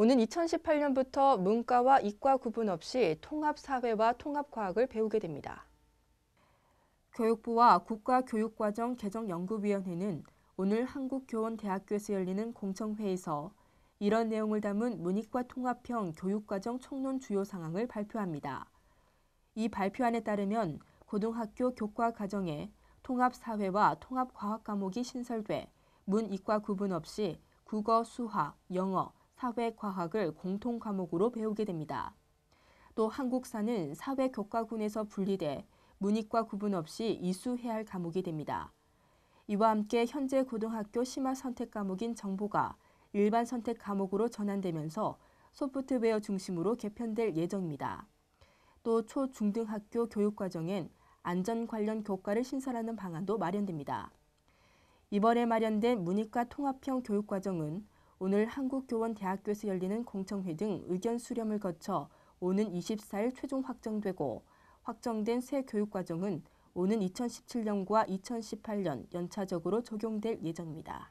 오는 2018년부터 문과와 이과 구분 없이 통합사회와 통합과학을 배우게 됩니다. 교육부와 국가교육과정 개정연구위원회는 오늘 한국교원대학교에서 열리는 공청회에서 이런 내용을 담은 문이과 통합형 교육과정 총론 주요 상황을 발표합니다. 이 발표안에 따르면 고등학교 교과 과정에 통합사회와 통합과학 과목이 신설돼 문이과 구분 없이 국어, 수학, 영어, 사회과학을 공통 과목으로 배우게 됩니다. 또 한국사는 사회교과군에서 분리돼 문이과 구분 없이 이수해야 할 과목이 됩니다. 이와 함께 현재 고등학교 심화 선택 과목인 정보가 일반 선택 과목으로 전환되면서 소프트웨어 중심으로 개편될 예정입니다. 또 초중등학교 교육과정엔 안전 관련 교과를 신설하는 방안도 마련됩니다. 이번에 마련된 문이과 통합형 교육과정은 오늘 한국교원대학교에서 열리는 공청회 등 의견 수렴을 거쳐 오는 24일 최종 확정되고 확정된 새 교육과정은 오는 2017년과 2018년 연차적으로 적용될 예정입니다.